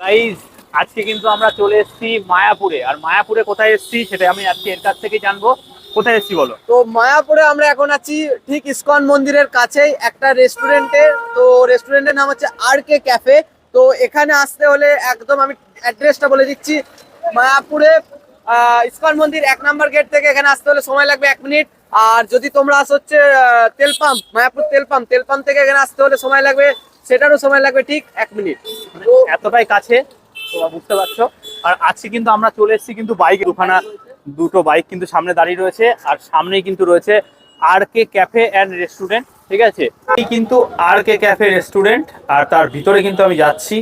আজকে কিন্তু আমরা চলে এসেছি মায়াপুরে। আর মায়াপুরে কোথায় এসেছি সেটা আমি আজকে এর কাছ থেকে জানব। কোথায় এসেছি বলো? তো মায়াপুরে আমরা এখন আছি ঠিক ইসকন মন্দিরের কাছেই একটা রেস্টুরেন্টে তো রেস্টুরেন্টের নাম হচ্ছে আর কে ক্যাফে তো এখানে আসতে হলে একদম আমি অ্যাড্রেসটা বলে দিচ্ছি। মায়াপুরে ইসকন মন্দির এক নম্বর গেট থেকে এখানে আসতে হলে সময় লাগবে এক মিনিট। আর যদি তোমরা আসো হচ্ছে তেল পাম্প মায়াপুর তেল পাম্প তেল পাম্প থেকে এখানে আসতে হলে সময় লাগবে সেটারও সময় লাগবে ঠিক এক মিনিট। এতটাই কাছে তোমরা বুঝতে পারছ। আর আজকে কিন্তু আমরা চলে এসেছি কিন্তু বাইক। দুখানা দুটো বাইক কিন্তু সামনে দাঁড়িয়ে রয়েছে আর সামনেই কিন্তু রয়েছে R K cafe and restaurant ঠিক আছে? এই কিন্তু আর কে ক্যাফে রেস্টুরেন্ট আর তার ভিতরে কিন্তু আমি যাচ্ছি।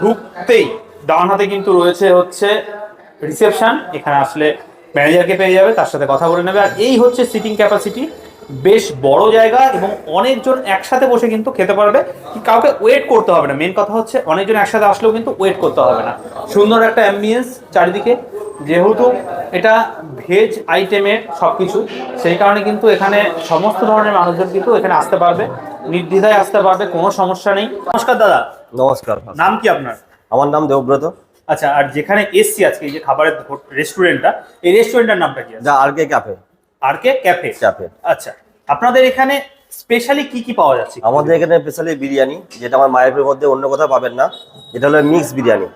ঢুকতেই ডান হাতে কিন্তু রয়েছে হচ্ছে রিসেপশন এখানে আসলে ম্যানেজারকে পেয়ে যাবে তার সাথে কথা বলে নেবে। আর এই হচ্ছে সিটিং ক্যাপাসিটি বেশ বড় জায়গা এবং অনেকজন একসাথে বসে কিন্তু খেতে পারবে। কাউকে ওয়েট করতে হবে না। মেন কথা হচ্ছে অনেকজন একসাথে আসলেও কিন্তু ওয়েট করতে হবে না। সুন্দর একটা অ্যাম্বিয়েন্স চারিদিকে। যেহেতু এটা ভেজ আইটেমের সব কিছু সেই কারণে কিন্তু এখানে সমস্ত ধরনের মানুষজন কিন্তু এখানে আসতে পারবে। নির্দ্বিধায় আসতে পারবে কোনো সমস্যা নেই। নমস্কার দাদা। নমস্কার। নাম কি আপনার? আমার নাম দেবব্রত। আচ্ছা আর যেখানে এসছি আজকে এই যে খাবারের রেস্টুরেন্টটা এই রেস্টুরেন্টের নামটা কি R K cafe R K cafe cafe আচ্ছা আপনাদের এখানে স্পেশালি কি কি পাওয়া যাচ্ছে? আমাদের এখানে স্পেশালি বিরিয়ানি যেটা আমার মায়ের মধ্যে অন্য কোথাও পাবেন না এটা হলো মিক্স বিরিয়ানি।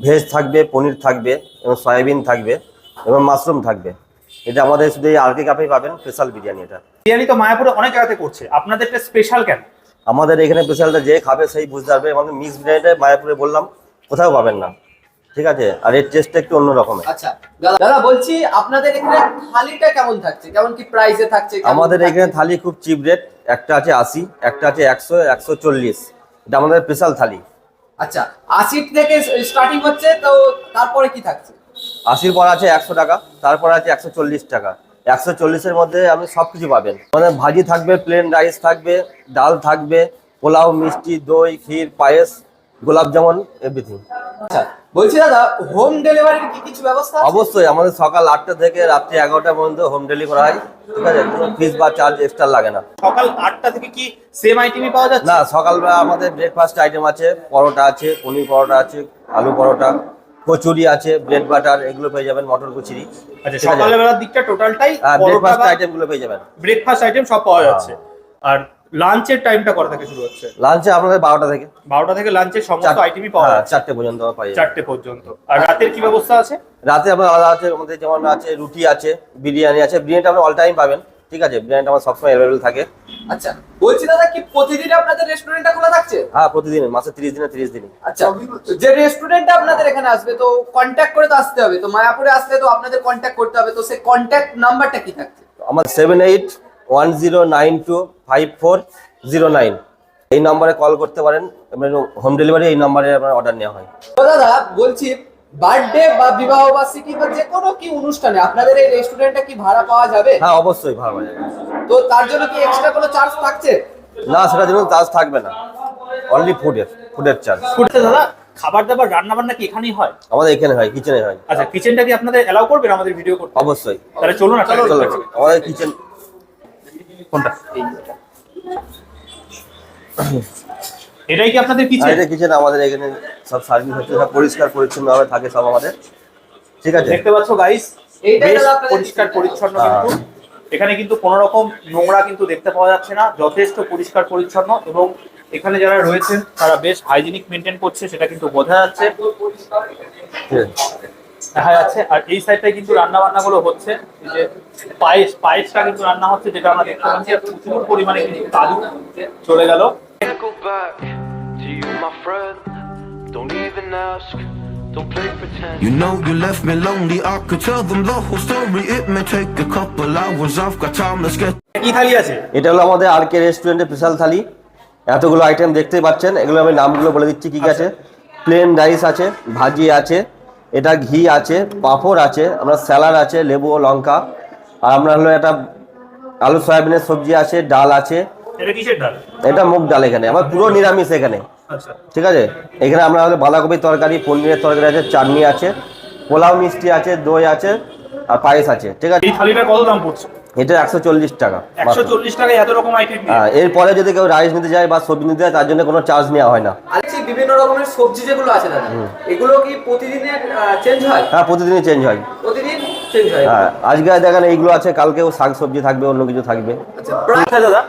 ভেজ থাকবে পনির থাকবে এবং সয়াবিন থাকবে এবং মাশরুম থাকবে। এটা আমাদের শুধু এই আর কে ক্যাফেই পাবেন স্পেশাল বিরিয়ানি এটা। বিরিয়ানি তো মায়াপুরে অনেক জায়গাতে করছে। আপনাদের এটা স্পেশাল কেন? আমাদের এখানে স্পেশালটা যে খাবে সেই বুঝতে পারবে। আমাদের মিক্স বিরিয়ানিটা মায়াপুরে বললাম কোথাও পাবেন না। ঠিক আছে? আর এর টেস্টটা একটু অন্য রকমের। আচ্ছা দাদা দাদা বলছি আপনাদের এখানে থালিটা কেমন থাকছে? কেমন কি প্রাইসে থাকছে? আমাদের এখানে থালি খুব চিপ রেট একটা আছে আশি একটা আছে একশো একশো চল্লিশ। এটা আমাদের স্পেশাল থালি। আচ্ছা আশি থেকে স্টার্টিং হচ্ছে তো তারপরে কি থাকছে? আশির পর আছে একশো টাকা তারপর আছে একশো চল্লিশ টাকা। একশো চল্লিশের মধ্যে আপনি সব কিছু পাবেন। মানে ভাজি থাকবে প্লেন রাইস থাকবে ডাল থাকবে পোলাও মিষ্টি দই ক্ষীর পায়েস গোলাপ জামুন এভরিথিং আচ্ছা বলছি দাদা হোম ডেলিভারির কি কিছু ব্যবস্থা অবশ্যই আমাদের সকাল আটটা থেকে রাত্রি এগারোটা পর্যন্ত হোম ডেলিভারি করা হয় ঠিক আছে? কোনো ফিস বা চার্জ এক্সট্রা লাগে না। সকাল আটটা থেকে কি সেম আইটেমই পাওয়া যাচ্ছে? না সকালবেলা আমাদের ব্রেকফাস্ট আইটেম আছে পরোটা আছে পনির পরোটা আছে আলু পরোটা কচুরি আছে ব্রেড বাটার এগুলো পেয়ে যাবেন মটর কচুরি। আচ্ছা সকালবেলার দিকটা টোটালটাই ব্রেকফাস্ট আইটেমগুলো পেয়ে যাবেন। ব্রেকফাস্ট আইটেম সব পাওয়া যাচ্ছে। আর লাঞ্চের টাইমটা কটা থেকে শুরু হচ্ছে? লাঞ্চে আপনাদের বারোটা থেকে। বারোটা থেকে লাঞ্চের সমস্ত আইটেমই পাওয়া যায় যাচ্ছে। চারটে পর্যন্ত পাই। চারটে পর্যন্ত। আর রাতের কি ব্যবস্থা আছে? রাতে আপনার আলাদা আছে আমাদের যেমন আছে রুটি আছে বিরিয়ানি আছে বিরিয়ানিটা আপনি অল টাইম পাবেন। ঠিক আছে বিরিয়ানিটা আমার সবসময় অ্যাভেলেবেল থাকে। আচ্ছা বলছি দাদা কি প্রতিদিন আপনাদের রেস্টুরেন্টটা খোলা থাকছে? হ্যাঁ প্রতিদিন মাসে তিরিশ দিনে তিরিশ দিনই আচ্ছা যে রেস্টুরেন্টটা আপনাদের এখানে আসবে তো কন্ট্যাক্ট করে তো আসতে হবে। তো মায়াপুরে আসলে তো আপনাদের কন্ট্যাক্ট করতে হবে। তো সেই কন্ট্যাক্ট নাম্বারটা কি থাকছে? আমার seven eight one zero nine two five four zero nine এই নম্বরে কল করতে পারেন হোম ডেলিভারি এই নম্বরে আপনার অর্ডার নেওয়া হয়। দাদা বলছি বার্থডে বা বিবাহ বার্ষিকী বা যে কোনো কি অনুষ্ঠানে আপনাদের এই রেস্টুরেন্টটা কি ভাড়া পাওয়া যাবে? হ্যাঁ অবশ্যই ভালো হবে তো তার জন্য কি এক্সট্রা কোনো চার্জ থাকছে? না সেটার জন্য চার্জ থাকবে না। অনলি ফুডের ফুডের চার্জ করতে দাদা খাবার দাবার রান্না বান্না কি এখানেই হয়? আমাদের এখানে হয় কিচেনে হয়। আচ্ছা কিচেনটা কি আপনাদের এলাও করবেন আমাদের ভিডিও করতে? অবশ্যই। তাহলে চলুন না চলো আমাদের কিচেন কোনটা? এটাই কি আপনাদের কিচেন? এটা কিচেন আমাদের এখানে সব সার্ভিস হচ্ছে সব পরিষ্কার পরিচ্ছন্নভাবে থাকে সব আমাদের। ঠিক আছে? দেখতে পাচ্ছ গাইস বেশ পরিষ্কার পরিচ্ছন্ন হ্যাঁ। কিন্তু। এখানে কিন্তু কোনো রকম নোংরা কিন্তু দেখতে পাওয়া যাচ্ছে না। যথেষ্ট পরিষ্কার পরিচ্ছন্ন এবং এখানে যারা রয়েছেন তারা বেশ হাইজিনিক মেনটেন করছে সেটা কিন্তু বোঝা যাচ্ছে। ঠিক আছে। দেখা যাচ্ছে। আর এই সাইডটায় কিন্তু রান্না বান্না গুলো হচ্ছে যে পায়েস পায়েসটা কিন্তু রান্না হচ্ছে যেটা আমরা দেখতে পাচ্ছি আর প্রচুর পরিমাণে কিন্তু কাজু চলে গেল। You, know you left me lonely, I could tell them the whole story. It may take a couple hours, I've got time, let's get কি থালি আছে? এটা হলো আমাদের আর কে রেস্টুরেন্টের স্পেশাল থালি। এতগুলো আইটেম দেখতে পাচ্ছেন এগুলো আমি নামগুলো বলে দিচ্ছি কি কি আছে প্লেন রাইস আছে ভাজি আছে এটা ঘি আছে পাঁপড় আছে আমরা স্যালাড আছে লেবু ও লঙ্কা। আর আমরা হলো এটা আলু সয়াবিনের সবজি আছে ডাল আছে। এটা কিসের ডাল? এটা মুগ ডাল এখানে আমার পুরো নিরামিষ এখানে। আচ্ছা। ঠিক আছে? এখানে আমরা হলো বাঁধাকপির তরকারি পনিরের তরকারি আছে চাটনি আছে পোলাও মিষ্টি আছে দই আছে আর পায়েস আছে ঠিক আছে? এই থালিটা কত দাম পড়ছে? এটা একশো চল্লিশ টাকা একশো চল্লিশ টাকায় এত রকম আইটেম হ্যাঁ এরপরে যদি কেউ রাইস নিতে যায় বা সবজি নিতে যায় তার জন্য কোনো চার্জ নেওয়া হয় না। আচ্ছা বিভিন্ন রকমের সবজি যেগুলো আছে দাদা এগুলো কি প্রতিদিনের চেঞ্জ হয়? হ্যাঁ প্রতিদিনই চেঞ্জ হয়। প্রতিদিন চেঞ্জ হয়? হ্যাঁ আজকে দেখেন এইগুলো আছে কালকেও শাক সবজি থাকবে অন্য কিছু থাকবে। আচ্ছা প্রায় আচ্ছা দাদা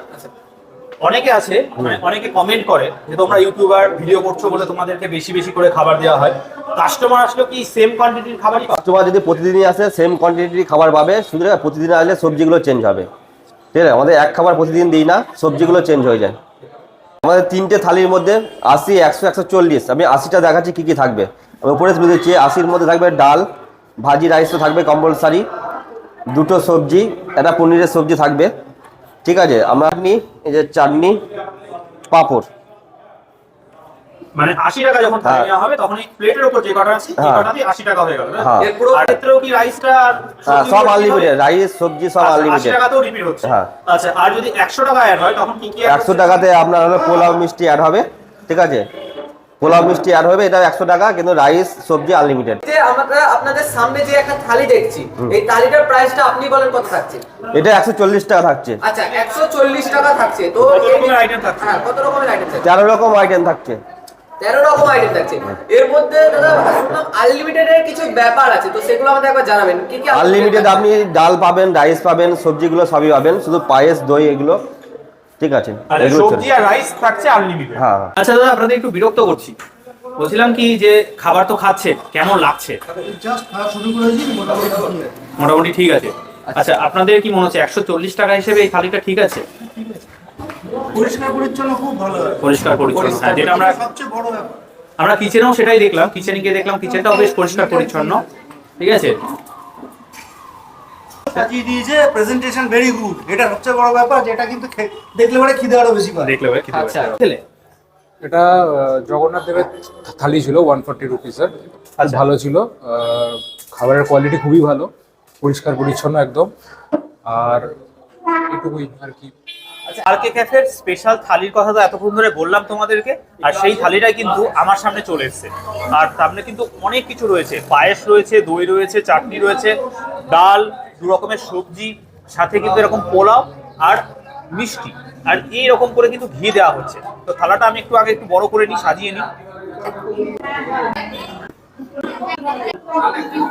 অনেকে আছে মানে অনেকে কমেন্ট করে যে তোমরা ইউটিউবার ভিডিও করছ বলে তোমাদেরকে বেশি বেশি করে খাবার দেওয়া হয়। কাস্টমার আসলেও কি সেম কোয়ান্টিটির খাবারই কাস্টমার যদি প্রতিদিনই আসে সেম কোয়ান্টিটির খাবার পাবে শুধু প্রতিদিন আসলে সবজিগুলো চেঞ্জ হবে। ঠিক আছে? আমাদের এক খাবার প্রতিদিন দিই না সবজিগুলো চেঞ্জ হয়ে যায়। আমাদের তিনটে থালির মধ্যে আশি একশো একশো চল্লিশ আমি আশিটা দেখাচ্ছি কী কী থাকবে। আমি উপরে তুলে দিচ্ছি আশির মধ্যে থাকবে ডাল ভাজি রাইস তো থাকবে কম্পালসারি দুটো সবজি একটা পনিরের সবজি থাকবে। ঠিক আছে আমরা আপনি এই যে চাটনি পাঁপড় মানে আশি টাকা যখন হ্যাঁ। নেওয়া হবে তখন এই প্লেটের উপর যে কটা আছে এই হ্যাঁ। টাকা হয়ে গেল হ্যাঁ। এর পুরো- ক্ষেত্রেও কি রাইসটা হ্যাঁ সব আনলিমিটেড রাইস সবজি সব আচ্ছা, আশি টাকাতেও রিপিট হচ্ছে হ্যাঁ। আচ্ছা আর যদি একশো টাকা অ্যাড হয় তখন কি কি add একশো হচ্ছে? টাকাতে আপনার হলো পোলাও মিষ্টি অ্যাড হবে ঠিক আছে পোলাও মিষ্টি অ্যাড হবে এটা একশো টাকা কিন্তু রাইস সবজি আনলিমিটেড যে আমরা আপনাদের সামনে যে একটা থালি দেখছি এই থালিটার প্রাইসটা আপনি বলেন কত থাকছে? এটা একশো চল্লিশ টাকা থাকছে। আচ্ছা একশো চল্লিশ টাকা থাকছে। তো কত রকমের হ্যাঁ কত রকমের আইটেম থাকছে? তেরো রকম আইটেম থাকছে। তেরো রকম আইটেম থাকছে। এর মধ্যে দাদা শুনলাম আনলিমিটেড এর কিছু ব্যাপার আছে তো সেগুলো আমাদের একবার জানাবেন। কি কি আনলিমিটেড আপনি ডাল পাবেন রাইস পাবেন সবজিগুলো সবই পাবেন শুধু পায়েস দই এগুলো। ঠিক আছে আচ্ছা, সবজি আর রাইস থাকছে আনলিমিটেড হ্যাঁ। আচ্ছা দাদা আপনাদের একটু বিরক্ত করছি। বলছিলাম কি যে খাবার তো খাচ্ছে কেমন লাগছে? মোটামুটি ঠিক আছে। আচ্ছা আপনাদের কি মনে হচ্ছে একশো চল্লিশ টাকা হিসেবে এই থালিটা ঠিক আছে? পরিষ্কার পরিচ্ছন্ন খুব ভালো পরিষ্কার পরিচ্ছন্ন হ্যাঁ, যেটা আমরা সবচেয়ে বড় ব্যাপার। আমরা কিচেনেও সেটাই দেখলাম কিচেনে গিয়ে দেখলাম কিচেনটাও বেশ পরিষ্কার পরিচ্ছন্ন। ঠিক আছে? সাজিয়ে দিয়েছে প্রেজেন্টেশন ভেরি গুড এটা সবচেয়ে বড় ব্যাপার যেটা কিন্তু দেখলে পরে খিদে আরও বেশি পায়। দেখলে খিদে আচ্ছা। এটা জগন্নাথ দেবের থালি ছিল ওয়ান ফর্টি রুপিসের আর ভালো ছিল। আহ, খাবারের কোয়ালিটি খুবই ভালো। পরিষ্কার পরিচ্ছন্ন একদম। আর এটুকুই আর কি। আরকে ক্যাফের স্পেশাল থালির কথা তো এতক্ষণ ধরে বললাম তোমাদেরকে। আর সেই থালিটাই কিন্তু আমার সামনে চলে এসেছে। আর সামনে কিন্তু অনেক কিছু রয়েছে। পায়েস রয়েছে, দই রয়েছে, চাটনি রয়েছে, ডাল, দু রকমের সবজি, সাথে কিন্তু এরকম পোলাও আর মিষ্টি। আর এই রকম করে কিন্তু ঘি দেওয়া হচ্ছে। তো থালাটা আমি একটু আগে একটু বড় করে নিই, সাজিয়ে নিই।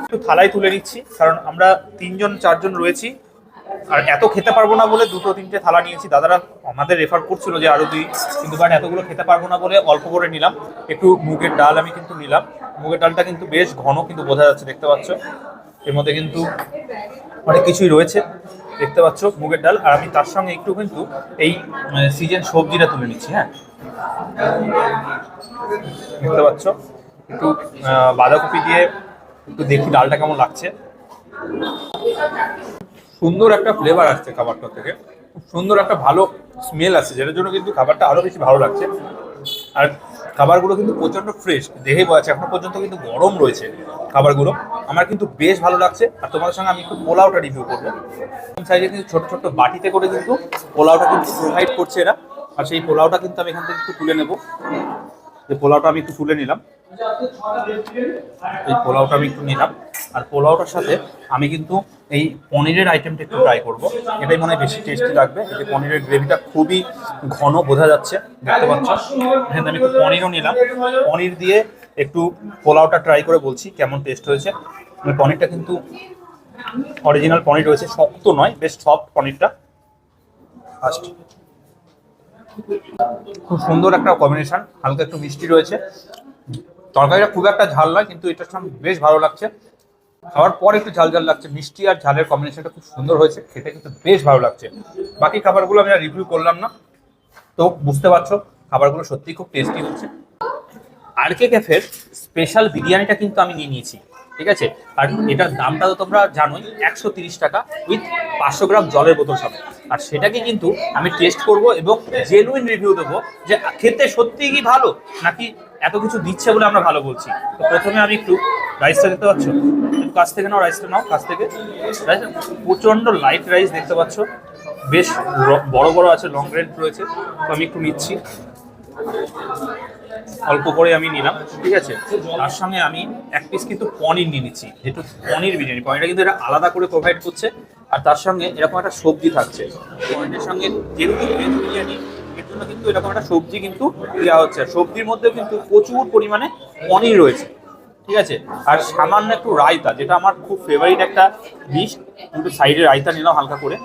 একটু থালায় তুলে নিচ্ছি, কারণ আমরা তিনজন, চারজন রয়েছি। আর এত খেতে পারব না বলে দুটো তিনটে থালা নিয়েছি। দাদারা আমাদের রেফার করছিল যে আরও দুই, কিন্তু কারণ এতগুলো খেতে পারব না বলে অল্প করে নিলাম। একটু মুগের ডাল আমি কিন্তু নিলাম। মুগের ডালটা কিন্তু বেশ ঘন কিন্তু বোঝা যাচ্ছে, দেখতে পাচ্ছ? এর মধ্যে কিন্তু অনেক কিছুই রয়েছে, দেখতে পাচ্ছ মুগের ডাল। আর আমি তার সঙ্গে একটু কিন্তু এই সিজন সবজিটা তুলে নিচ্ছি হ্যাঁ? দেখতে পাচ্ছ? একটু বাঁধাকপি দিয়ে একটু দেখি ডালটা কেমন লাগছে। সুন্দর একটা ফ্লেভার আসছে খাবারটা থেকে। খুব সুন্দর একটা ভালো স্মেল আসছে, যেটার জন্য কিন্তু খাবারটা আরও বেশি ভালো লাগছে। আর খাবারগুলো কিন্তু প্রচণ্ড ফ্রেশ বোঝা যাচ্ছে এখনও পর্যন্ত কিন্তু গরম রয়েছে খাবারগুলো। আমার কিন্তু বেশ ভালো লাগছে। আর তোমাদের সঙ্গে আমি একটু পোলাওটা রিভিউ করব। সাইজে কিন্তু ছোট ছোট বাটিতে করে কিন্তু পোলাওটা কিন্তু প্রোভাইড করছে এরা। আর সেই পোলাওটা কিন্তু আমি এখান থেকে একটু তুলে নেব। যে পোলাওটা আমি একটু তুলে নিলাম। এই পোলাওটা আমি একটু নিলাম। আর পোলাওটার সাথে আমি কিন্তু এই পনিরের আইটেমটা একটু ট্রাই করব। এটাই মনে হয় বেশি টেস্টি লাগবে। এই যে পনিরের গ্রেভিটা খুবই ঘন, বোঝা যাচ্ছে, দেখতে পাচ্ছ? এখানে আমি একটু পনিরও নিলাম। পনির দিয়ে একটু পোলাওটা ট্রাই করে বলছি কেমন টেস্ট হয়েছে। পনিরটা কিন্তু অরিজিনাল পনির রয়েছে, শক্ত নয়, বেশ সফট পনিরটা। ফার্স্ট খুব সুন্দর একটা কম্বিনেশন হালকা একটু মিষ্টি রয়েছে। তরকারিটা খুব একটা ঝাল নয়, কিন্তু এটার সঙ্গে বেশ ভালো লাগছে। খাওয়ার পর একটু ঝাল ঝাল লাগছে। মিষ্টি আর ঝালের কম্বিনেশনটা খুব সুন্দর হয়েছে। খেতে কিন্তু বেশ ভালো লাগছে। বাকি খাবারগুলো আমি আর রিভিউ করলাম না। তো বুঝতে পারছ, খাবারগুলো সত্যিই খুব টেস্টি হচ্ছে। আরকে ক্যাফের স্পেশাল বিরিয়ানিটা কিন্তু আমি নিয়ে নিয়েছি, ঠিক আছে? আর এটার দামটা তো তোমরা জানোই, একশো তিরিশ টাকা উইথ পাঁচশো গ্রাম জলের বোতল সব আর সেটাকে কিন্তু আমি টেস্ট করব এবং জেনুইন রিভিউ দেবো যে খেতে সত্যিই কি ভালো, নাকি এত কিছু দিচ্ছে বলে আমরা ভালো বলছি। তো প্রথমে আমি একটু রাইসটা দেখতে পাচ্ছ? কাছ থেকে নাও রাইসটা নাও, কাছ থেকে। রাইস প্রচণ্ড লাইট রাইস দেখতে পাচ্ছ। বেশ বড় বড় আছে লং রেন্ট রয়েছে। তো আমি একটু নিচ্ছি। অল্প করে আমি নিলাম, ঠিক আছে? তার সঙ্গে আমি এক পিস কিন্তু পনির নিয়ে নিচ্ছি। যেহেতু পনির বিরিয়ানি, পনিরটা কিন্তু এটা আলাদা করে প্রোভাইড করছে। আর তার সঙ্গে এরকম একটা সবজি থাকছে। পনিরের সঙ্গে যেহেতু ভেজ বিরিয়ানি, এর জন্য কিন্তু এরকম একটা সবজি কিন্তু দেওয়া হচ্ছে। সবজির মধ্যেও কিন্তু প্রচুর পরিমাণে পনির রয়েছে। ঠিক আছে? আর সামান্য একটু রায়তা, যেটা আমার খুব ফেভারিট একটা ডিশ একটু সাইডে রায়তা নিলাম হালকা করে।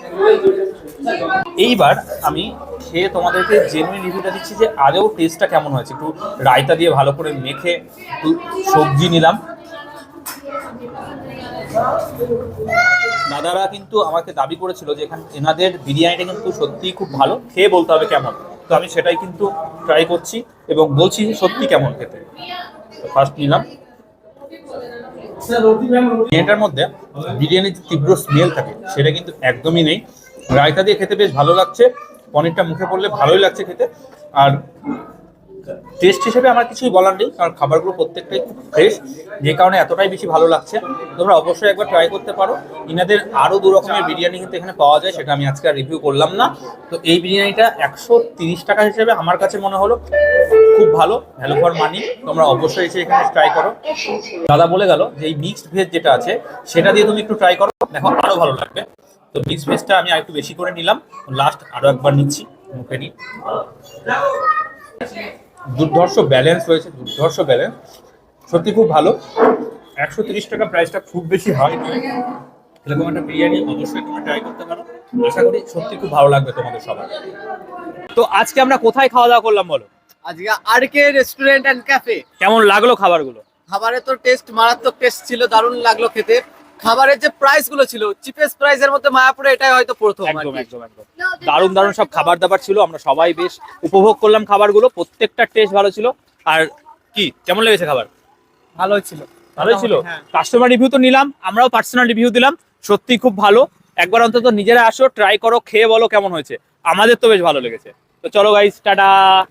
এইবার আমি খেয়ে তোমাদেরকে জেনুইন রিভিউটা দিচ্ছি যে আদৌ টেস্টটা কেমন হয়েছে। একটু রায়তা দিয়ে ভালো করে মেখে একটু সবজি নিলাম। দাদারা কিন্তু আমাকে দাবি করেছিল যে এখানে এনাদের বিরিয়ানিটা কিন্তু সত্যিই খুব ভালো, খেয়ে বলতে হবে কেমন। তো আমি সেটাই কিন্তু ট্রাই করছি এবং বলছি সত্যি কেমন খেতে। ফার্স্ট নিলাম। বিরিয়ানিটার মধ্যে বিরিয়ানির যে তীব্র স্মেল থাকে, সেটা কিন্তু একদমই নেই। রায়তা দিয়ে খেতে বেশ ভালো লাগছে, পনিরটা মুখে পড়লে ভালোই লাগছে খেতে। আর টেস্ট হিসেবে আমার কিছুই বলার নেই, কারণ খাবারগুলো প্রত্যেকটাই খুব ফ্রেশ যে কারণে এতটাই বেশি ভালো লাগছে। তোমরা অবশ্যই একবার ট্রাই করতে পারো। ইনাদের আরও দু রকমের বিরিয়ানি কিন্তু এখানে পাওয়া যায়, সেটা আমি আজকে আর রিভিউ করলাম না। তো এই বিরিয়ানিটা একশো তিরিশ টাকা হিসেবে আমার কাছে মনে হলো খুব ভালো ভ্যালু ফর মানি তোমরা অবশ্যই এসে এখানে ট্রাই করো। দাদা বলে গেল যে এই মিক্সড ভেজ যেটা আছে, সেটা দিয়ে তুমি একটু ট্রাই করো, দেখো আরও ভালো লাগবে। তো মিক্সড ভেজটা আমি আরেকটু বেশি করে নিলাম। লাস্ট আরও একবার নিচ্ছি, মুখে নিই। দুর্ধর্ষ ব্যালেন্স রয়েছে দুর্ধর্ষ ব্যালেন্স সত্যি খুব ভালো। একশো তিরিশ টাকা প্রাইসটা খুব বেশি হয়। এরকম একটা বিরিয়ানি অবশ্যই তুমি ট্রাই করতে পারো। আশা করি সত্যি খুব ভালো লাগবে তোমাদের সবার। তো আজকে আমরা কোথায় খাওয়া দাওয়া করলাম বলো? আজকে R K restaurant and cafe কেমন লাগল খাবারগুলো? খাবারের তো টেস্ট মারাত্মক টেস্ট ছিল দারুণ লাগল খেতে। খাবারের যে প্রাইসগুলো ছিল চিপেস্ট প্রাইসের মধ্যে মায়াপুরে এটাই হয়তো প্রথম একদম। একদম একদম। দারুণ দারুণ সব খাবার দাবার ছিল আমরা সবাই বেশ উপভোগ করলাম খাবারগুলো প্রত্যেকটা টেস্ট ভালো ছিল। আর কি কেমন লেগেছে খাবার? ভালো ছিল। ভালোই ছিল? হ্যাঁ। কাস্টমার রিভিউ তো নিলাম আমরাও পার্সোনাল রিভিউ দিলাম সত্যি খুব ভালো। একবার অন্তত নিজেরা আসো ট্রাই করো খেয়ে বলো কেমন হয়েছে। আমাদের তো বেশ ভালো লেগেছে। তো চলো গাইস টাটা!